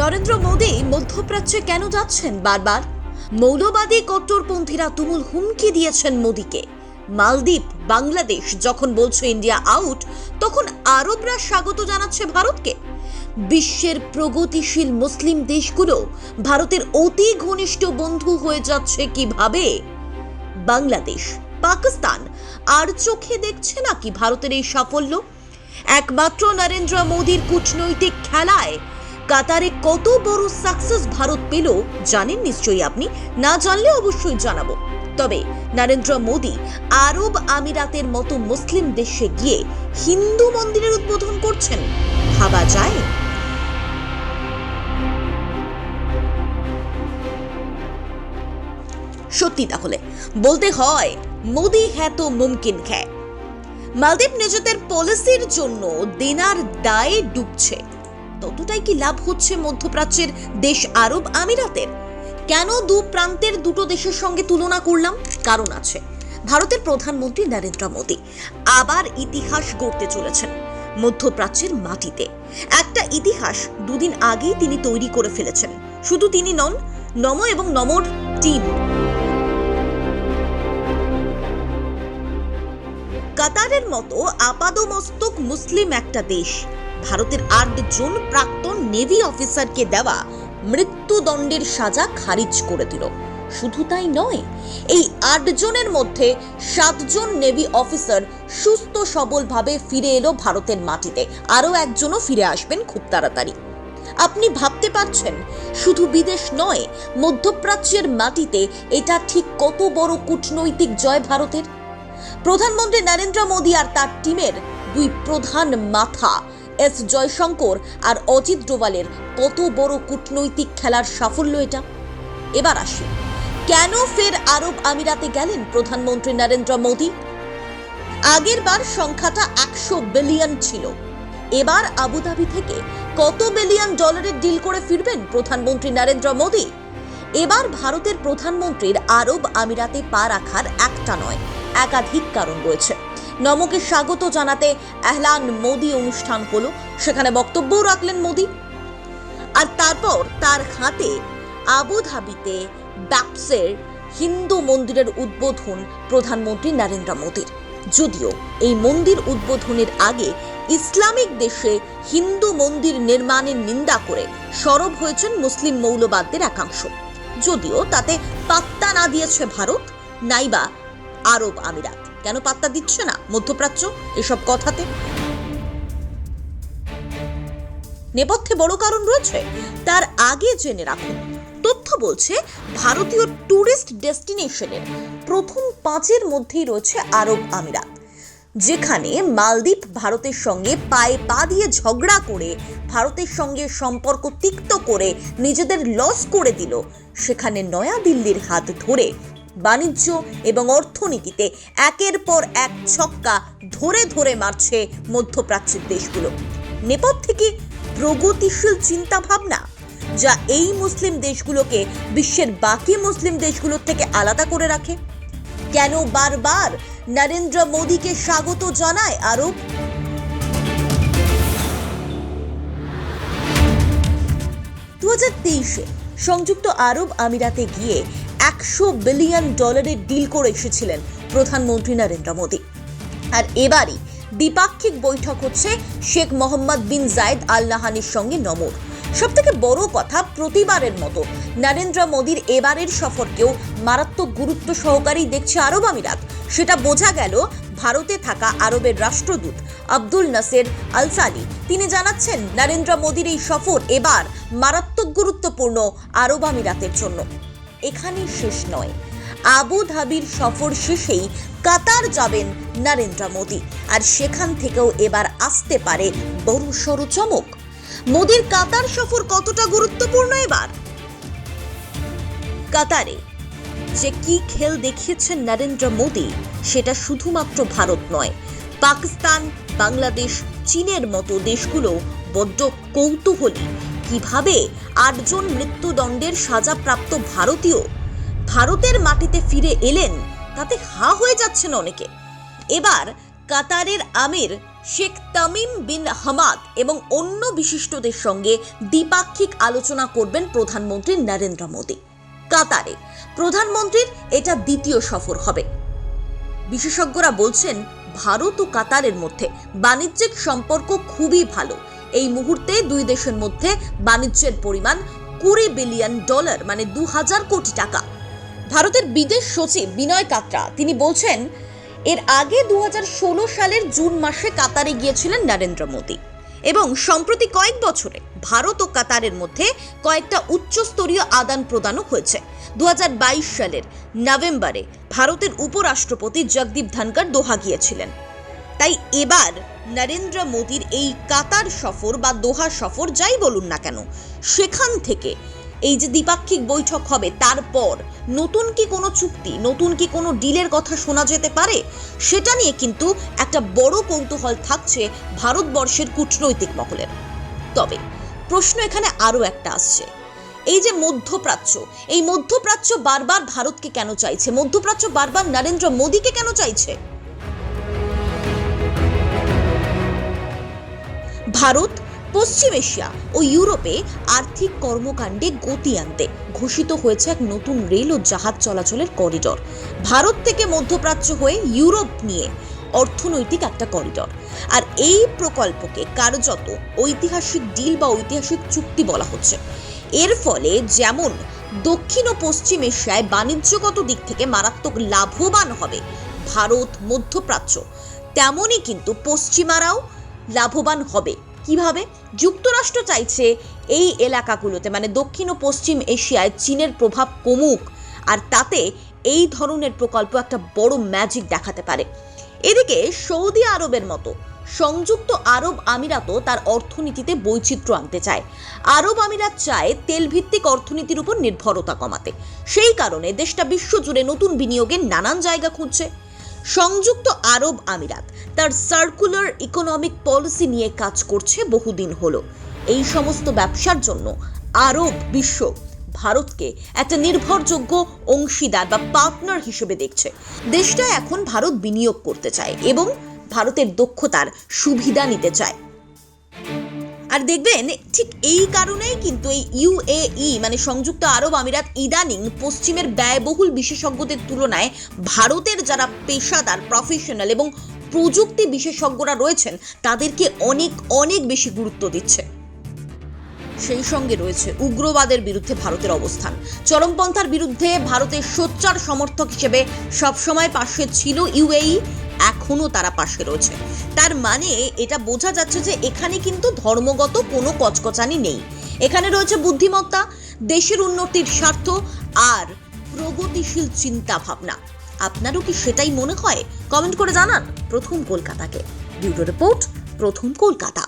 নরেন্দ্র মোদী মধ্যপ্রাচ্যে কেন যাচ্ছেন বারবার? মৌলবাদী কট্টরপন্থীরা তুমুল হুমকি দিয়েছেন মোদীকে। মালদ্বীপ, বাংলাদেশ যখন বলছে ইন্ডিয়া আউট, তখন আরবরা স্বাগত জানাচ্ছে ভারতকে। বিশ্বের প্রগতিশীল মুসলিম দেশগুলো ভারতের অতি ঘনিষ্ঠ বন্ধু হয়ে যাচ্ছে কীভাবে? বাংলাদেশ, পাকিস্তান, আর চোখে দেখছে নাকি ভারতের এই সাফল্য? একমাত্র নরেন্দ্র মোদীর কূটনৈতিক খেলায় কাতারে কত বড় সাকসেস ভারত পেল জানেন নিশ্চয়ই আপনি? না জানলে অবশ্যই জানাব। তবে নরেন্দ্র মোদী আরব আমিরাতের মতো মুসলিম দেশে গিয়ে হিন্দু মন্দিরের উদ্বোধন করছেন। ভাবা যায়? সত্যি তাহলে, বলতে হয় মোদি হ্যাঁ তো মুমকিন খ্যায় মালদ্বীপ নিজেদের পলিসির জন্য দেনার দায়ে ডুবছে। ততটাই কি লাভ হচ্ছে মধ্যপ্রাচ্যের দেশ আরব আমিরাতের? কেন দু প্রান্তের দুটো দেশের সঙ্গে তুলনা করলাম? কারণ আছে। ভারতের প্রধানমন্ত্রী নরেন্দ্র মোদী আবার ইতিহাস গড়তে চলেছেন মধ্যপ্রাচ্যের মাটিতে। একটা ইতিহাস দুদিন আগেই তিনি তৈরি করে ফেলেছেন। শুধু তিনি নন, নম এবং নমর টিম। কাতারের মতো আপাদমস্তক মুসলিম একটা দেশ। ভারতের আটজন প্রাক্তন নেভি অফিসারকে দেওয়া মৃত্যুদণ্ডের সাজা খারিজ করে দিল। শুধু তাই নয়, এই আটজনের মধ্যে সাতজন নেভি অফিসার সুস্থ সবলভাবে ফিরে এলো ভারতের মাটিতে। আরও একজনও ফিরে আসবেন খুব তাড়াতাড়ি। আপনি ভাবতে পারছেন, শুধু বিদেশ নয়, মধ্যপ্রাচ্যের মাটিতে এটা ঠিক কত বড় কূটনৈতিক জয় ভারতের? প্রধানমন্ত্রী নরেন্দ্র মোদী আর তার টিমের দুই প্রধান মাথা এস জয়শঙ্কর আর অজিত ডোভালের কত বড় কূটনৈতিক খেলার সাফল্য এটা? এবার আসি। কেন ফের আরব আমিরাতে গেলেন প্রধানমন্ত্রী নরেন্দ্র মোদী? আগের বার সংখ্যাটা একশো বিলিয়ন ছিল। এবার আবুধাবি থেকে কত বিলিয়ন ডলারের ডিল করে ফিরবেন প্রধানমন্ত্রী নরেন্দ্র মোদী? এবার ভারতের প্রধানমন্ত্রীর আরব আমিরাতে পা রাখার একটা নয়, একাধিক কারণ রয়েছে। নমকে স্বাগত জানাতে এহলান মোদি অনুষ্ঠান হলো। সেখানে বক্তব্যও রাখলেন মোদি। আর তারপর তার হাতে আবুধাবিতে ব্যাপসের হিন্দু মন্দিরের উদ্বোধন প্রধানমন্ত্রী নরেন্দ্র মোদীর। যদিও এই মন্দির উদ্বোধনের আগে ইসলামিক দেশে হিন্দু মন্দির নির্মাণের নিন্দা করে সরব হয়েছেন মুসলিম মৌলবাদদের একাংশ। যদিও তাতে পাত্তা না দিয়েছে ভারত, নাইবা আরব আমিরাত। কেন পাত্তা দিচ্ছে না? মধ্যপ্রাচ্য, এসব কথাতে। নেপথ্যে বড় কারণ রয়েছে, তার আগে জেনে রাখুন। তথ্য বলছে, ভারতীয় ট্যুরিস্ট ডেস্টিনেশনের প্রথম পাঁচের মধ্যেই রয়েছে আরব আমিরাত, যেখানে মালদ্বীপ ভারতের সঙ্গে পায়ে পা দিয়ে ঝগড়া করে ভারতের সঙ্গে সম্পর্ক তিক্ত করে নিজেদের লস করে দিল। সেখানে নয়াদিল্লির হাত ধরে বাণিজ্য এবং অর্থনীতিতে একের পর এক ছক্কা ধরে ধরে মারছে মধ্যপ্রাচ্যের দেশগুলো। নেপথ্যে কি প্রগতিশীল চিন্তা ভাবনা যা এই মুসলিম দেশগুলোকে বিশ্বের বাকি মুসলিম দেশগুলোর থেকে আলাদা করে রাখে? কেন বারবার নরেন্দ্র মোদীকে স্বাগত জানায় আরব? দু হাজার সংযুক্ত আরব আমিরাতে গিয়ে একশো বিলিয়ন ডলারের ডিল করে এসেছিলেন প্রধানমন্ত্রী নরেন্দ্র মোদী। আর এবারই দ্বিপাক্ষিক বৈঠক হচ্ছে শেখ মোহাম্মদ বিন জায়েদ আল নাহানির সঙ্গে নমর। সব থেকে বড় কথা প্রতিবারের মতো নরেন্দ্র মোদীর এবারের সফরকেও মারাত্মক গুরুত্ব সহকারেই দেখছে আরব আমিরাত। সেটা বোঝা গেল ভারতে থাকা আরবের রাষ্ট্রদূত আব্দুল নাসের আলসালি। তিনি জানাচ্ছেন, নরেন্দ্র মোদীর এই সফর এবার মারাত্মক গুরুত্বপূর্ণ আরব আমিরাতের জন্য। এখানেই শেষ নয়। আবু ধাবির সফর শেষেই কাতার যাবেন নরেন্দ্র মোদী। আর সেখান থেকেও এবার আসতে পারে বড় সড় চমক। মোদীর কাতার সফর কতটা গুরুত্বপূর্ণ এবার? কাতারে যে কি খেল দেখিয়েছেন নরেন্দ্র মোদী, সেটা শুধুমাত্র ভারত নয়। পাকিস্তান, বাংলাদেশ, চীনের মতো দেশগুলো বড্ড কৌতূহলী। কীভাবে আটজন মৃত্যুদণ্ডের সাজাপ্রাপ্ত ভারতীয় ভারতের মাটিতে ফিরে এলেন? তাতে হা হয়ে যাচ্ছেন অনেকে। এবার কাতারের আমির শেখ তামিম বিন হামাদ এবং অন্য বিশিষ্টদের সঙ্গে দ্বিপাক্ষিক আলোচনা করবেন প্রধানমন্ত্রী নরেন্দ্র মোদী। কাতারে প্রধানমন্ত্রীর এটা দ্বিতীয় সফর হবে। বিশেষজ্ঞরা বলছেন, ভারত ও কাতারের মধ্যে বাণিজ্যিক সম্পর্ক খুবই ভালো। এই মুহূর্তে দুই দেশের মধ্যে বাণিজ্যের পরিমাণ কুড়ি বিলিয়ন ডলার মানে দু হাজার কোটি টাকা। ভারতের বিদেশ সচিব বিনয় কাত্রা তিনি বলছেন, এর আগে দু হাজার ষোলো সালের জুন মাসে কাতারে গিয়েছিলেন নরেন্দ্র মোদী। এবং সম্প্রতি কয়েক বছরে ভারত ও কাতারের মধ্যে কয়েকটা উচ্চস্তরীয় আদান প্রদানও হয়েছে। দু হাজার বাইশ সালের নভেম্বরে ভারতের উপরাষ্ট্রপতি জগদীপ ধনকর দোহা গিয়েছিলেন। তাই এবার নরেন্দ্র মোদীর এই কাতার সফর বা দোহা সফর যাই বলুন না কেন, সেখান থেকে এই যে দ্বিপাক্ষিক বৈঠক হবে, তারপর নতুন কি কোনো চুক্তি, নতুন কি কোনো ডিলের কথা শোনা যেতে পারে? সেটা নিয়ে কিন্তু একটা বড় কৌতূহল থাকছে ভারতবর্ষের কূটনৈতিক মহলের। তবে প্রশ্ন এখানে আরও একটা আসছে। এই যে মধ্যপ্রাচ্য, এই মধ্যপ্রাচ্য বারবার ভারতকে কেন চাইছে? মধ্যপ্রাচ্য বারবার নরেন্দ্র মোদীকে কেন চাইছে? ভারত, পশ্চিম এশিয়া ও ইউরোপে আর্থিক কর্মকাণ্ডে গতি আনতে ঘোষিত হয়েছে এক নতুন রেল ও জাহাজ চলাচলের করিডর। ভারত থেকে মধ্যপ্রাচ্য হয়ে ইউরোপ নিয়ে অর্থনৈতিক একটা করিডর। আর এই প্রকল্পকে কার্যত ঐতিহাসিক ডিল বা ঐতিহাসিক চুক্তি বলা হচ্ছে। এর ফলে যেমন দক্ষিণ ও পশ্চিম এশিয়ায় বাণিজ্যগত দিক থেকে মারাত্মক লাভবান হবে ভারত মধ্যপ্রাচ্য, তেমনই কিন্তু পশ্চিমারাও লাভবান হবে। কীভাবে যুক্তরাষ্ট্র চাইছে এই এলাকাগুলোতে? মানে দক্ষিণ ও পশ্চিম এশিয়ায় চীনের প্রভাব কমুক, আর তাতে এই ধরনের প্রকল্প একটা বড় ম্যাজিক দেখাতে পারে। এদিকে সৌদি আরবের মতো সংযুক্ত আরব আমিরাতও তার অর্থনীতিতে বৈচিত্র্য আনতে চায়। আরব আমিরাত চায় তেলভিত্তিক অর্থনীতির উপর নির্ভরতা কমাতে। সেই কারণে দেশটা বিশ্বজুড়ে নতুন বিনিয়োগের নানান জায়গা খুঁজছে। সংযুক্ত আরব আমিরাত। তার সার্কুলার ইকোনমিক পলিসি নিয়ে কাজ করছে বহুদিন হলো। এই সমস্ত ব্যবসার জন্য আরব বিশ্ব ভারতকে একটা নির্ভরযোগ্য অংশীদার বা পার্টনার হিসেবে দেখছে। দেশটা এখন ভারত বিনিয়োগ করতে চায় এবং ভারতের দক্ষতার সুবিধা নিতে চায়। আর দেখবেন, ঠিক এই কারণেই কিন্তু এই ইউএই মানে সংযুক্ত আরব আমিরাত ইদানিং পশ্চিমের ব্যয়বহুল বিশেষজ্ঞদের তুলনায় ভারতের যারা পেশাদার প্রফেশনাল এবং প্রযুক্তি বিশেষজ্ঞরা রয়েছেন, তাদেরকে অনেক অনেক বেশি গুরুত্ব দিচ্ছে। সেই সঙ্গে রয়েছে উগ্রবাদের বিরুদ্ধে ভারতের অবস্থান। চরমপন্থার বিরুদ্ধে ভারতের সোচ্চার সমর্থক হিসেবে সবসময় পাশে ছিল ইউএই এখনও তারা পাশে রয়েছে। তার মানে এটা বোঝা যাচ্ছে যে এখানে কিন্তু ধর্মগত কোনো কচকচানি নেই। এখানে রয়েছে বুদ্ধিমত্তা, দেশের উন্নতির স্বার্থ আর প্রগতিশীল চিন্তা ভাবনা আপনারও কি সেটাই মনে হয়? কমেন্ট করে জানান। প্রথম কলকাতাকে। ব্যুরো রিপোর্ট, প্রথম কলকাতা।